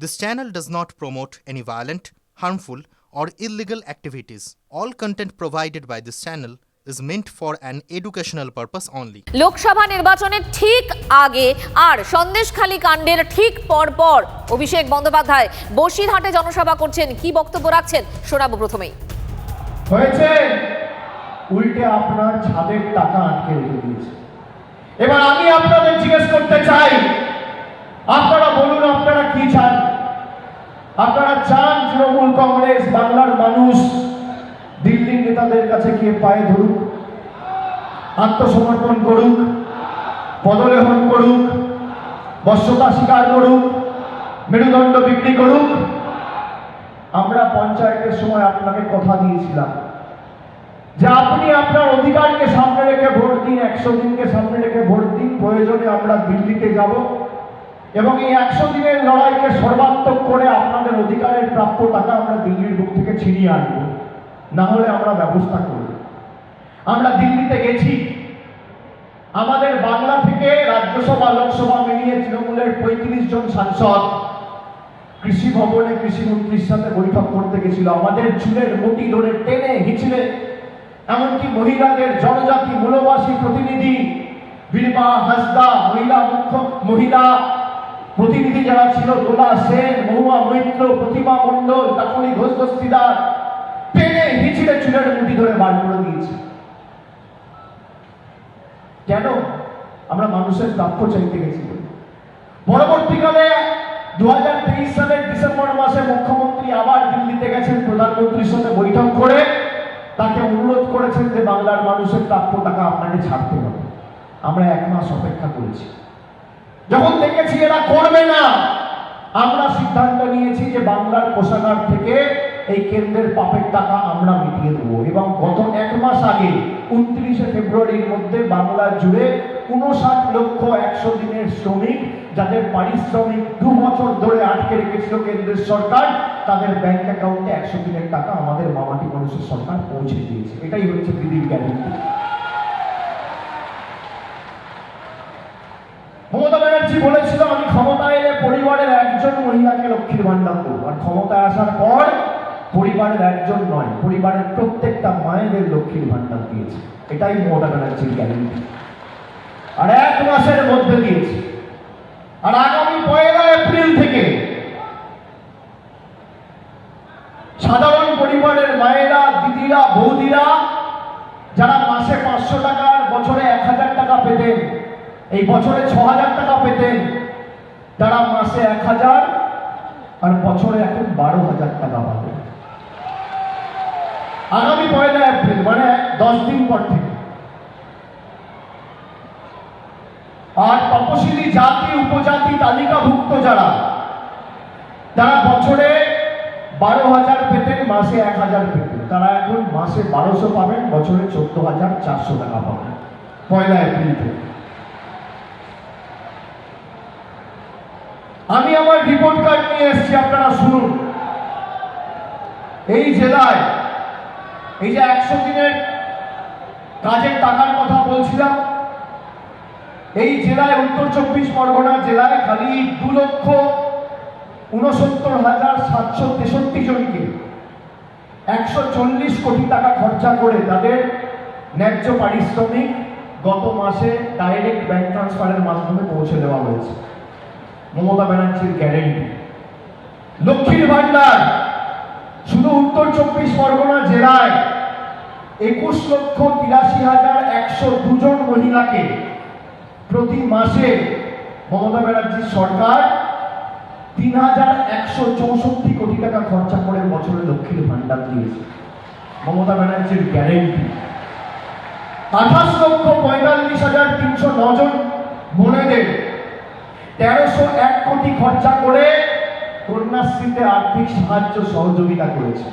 This channel does not promote any violent, harmful, or illegal activities. All content provided by this channel is meant for an educational purpose only. Lok Sabha নির্বাচনের ঠিক আগে আর সন্দেশখালী কাণ্ডের ঠিক পর পর অভিষেক বন্দ্যোপাধ্যায় বসিরহাটে জনসভা করছেন কি বক্তব্য রাখছেন শোনাবো প্রথমেই হয়েছে উল্টে আপনার ছাদের টাকা আটকে রেখে দিয়েছে এবার আমি আপনাদের জিজ্ঞেস করতে চাই আপনারা আপনারা চান তৃণমূল কংগ্রেস, বাংলার মানুষ, দিল্লির নেতাদের কাছে গিয়ে পায়ে ধরুক, আত্মসমর্পণ করুক, পদলেহন করুক বশ্যতা স্বীকার করুক, মেরুদণ্ড বিক্রি করুক, আমরা পঞ্চায়েতের সময় আপনাকে কথা দিয়েছিলাম যে আপনি আপনার অধিকারকে সামনে রেখে ভোট দিন, একশো দিনকে সামনে রেখে ভোট দিন, প্রয়োজনে আমরা দিল্লিতে যাব। এবং এই একশো দিনের লড়াইকে সর্বাত্মক করে আপনাদের অধিকারের প্রাপ্য টাকা আমরা দিল্লির বুক থেকে ছিনিয়ে আনব। না হলে আমরা ব্যবস্থা করব। আমরা দিল্লিতে গেছি। আমাদের বাংলা থেকে রাজ্যসভা, লোকসভা মিলিয়ে তৃণমূলের পঁয়ত্রিশ জন সাংসদ কৃষি ভবনে কৃষিমন্ত্রীর সাথে বৈঠক করতে গেছিল। আমাদের চুলের মুটি ধরে টেনে হিচড়ে, এমনকি মহিলাদের জনজাতি মূলবাসী প্রতিনিধি, বীরমা হাসদা, মহিলা মুখ্য মহিলা প্রতিনিধি যারা ছিল, দোলা সেন, মহুয়া মৈত্র, প্রতিমা মণ্ডল কাকুলি ঘোষ দস্তিদার, টেনে হিচড়ে চুলের মুটি ধরে বার করে দিয়েছে। কেন? আমরা মানুষের প্রাপ্য চাইতে গেছি। পরবর্তীকালে দু হাজার তেইশ সালের ডিসেম্বর মাসে মুখ্যমন্ত্রী আবার দিল্লিতে গেছেন, প্রধানমন্ত্রীর সাথে বৈঠক করে তাকে অনুরোধ করেছেন যে বাংলার মানুষের প্রাপ্য টাকা আপনাকে ছাড়তে হবে। আমরা এক মাস অপেক্ষা করেছি। যখন দেখেছি এরা করবে না, আমরা সিদ্ধান্ত নিয়েছি যে বাংলার কোষাগার থেকে এই কেন্দ্রের পাপের টাকা আমরা মিটিয়ে দেবো। এবং গত এক মাস আগে, উনত্রিশে ফেব্রুয়ারির মধ্যে বাংলা জুড়ে উনষাট লক্ষ একশো দিনের শ্রমিক, যাদের পারিশ্রমিক দু বছর ধরে আটকে রেখেছিল কেন্দ্রের সরকার, তাদের ব্যাংক অ্যাকাউন্টে একশো দিনের টাকা আমাদের মামাটি মানুষের সরকার পৌঁছে দিয়েছে। এটাই হচ্ছে দিদির গ্যারেন্টি ব্যানার্জি বলেছিল, আমি ক্ষমতা এলে পরিবারের একজন মহিলাকে লক্ষ্মীর ভান্ডার করব। আর ক্ষমতায় আসার পর পরিবারের একজন নয়, পরিবারের প্রত্যেকটা মায়েদের লক্ষ্মীর ভান্ডার দিয়েছে। এটাই মমতা ব্যানার্জির গ্যারেন্টি আর এক মাসের মধ্যে দিয়েছে। আর আগামী পয়লা এপ্রিল থেকে সাধারণ পরিবারের মায়েরা, দিদিরা, বৌদিরা, যারা মাসে পাঁচশো টাকার বছরে এক হাজার টাকা পেতেন এই বছরে ছ হাজার টাকা পেতেন। তারা মাসে এক হাজার আর বছরে এখন বারো হাজার টাকা পাবে আগামী পয়লা এপ্রিল মানে দশ দিন পর থেকে। আর তপশিলি জাতি, উপজাতি তালিকাভুক্ত যারা, তারা বছরে বারো হাজার পেতেন, মাসে এক হাজার পেতেন। তারা এখন মাসে বারোশো পাবেন, বছরে চোদ্দ হাজার চারশো টাকা পাবেন। পয়লা এপ্রিল থেকে। আমি আমার রিপোর্ট কার্ড নিয়ে এসেছি, আপনারা শুনুন। এই জেলায়, এই যে একশো দিনের কাজের টাকার কথা বলছিলাম, এই জেলায় উত্তর চব্বিশ পরগনা জেলায় খালি দু লক্ষ উনসত্তর হাজার সাতশো তেষট্টি জনকে একশো চল্লিশ কোটি টাকা খরচা করে তাদের ন্যায্য পারিশ্রমিক গত মাসে ডাইরেক্ট ব্যাংক ট্রান্সফারের মাধ্যমে পৌঁছে দেওয়া হয়েছে। মমতা ব্যানার্জির গ্যারেন্টি লক্ষ্মীর ভান্ডার শুধু উত্তর চব্বিশ পরগনা জেলায় একুশ লক্ষ তিরাশি হাজার একশো দুজন মহিলাকে প্রতি মাসে মমতা ব্যানার্জির সরকার তিন হাজার একশো চৌষট্টি কোটি টাকা খরচা করে বছরে লক্ষ্মীর ভান্ডার দিয়েছে। মমতা ব্যানার্জির গ্যারেন্টি আঠাশ লক্ষ পঁয়তাল্লিশ হাজার তিনশো নজন বোনেদের তেরোশো এক কোটি খরচা করে কন্যাশ্রীতে আর্থিক সাহায্য সহযোগিতা করেছে।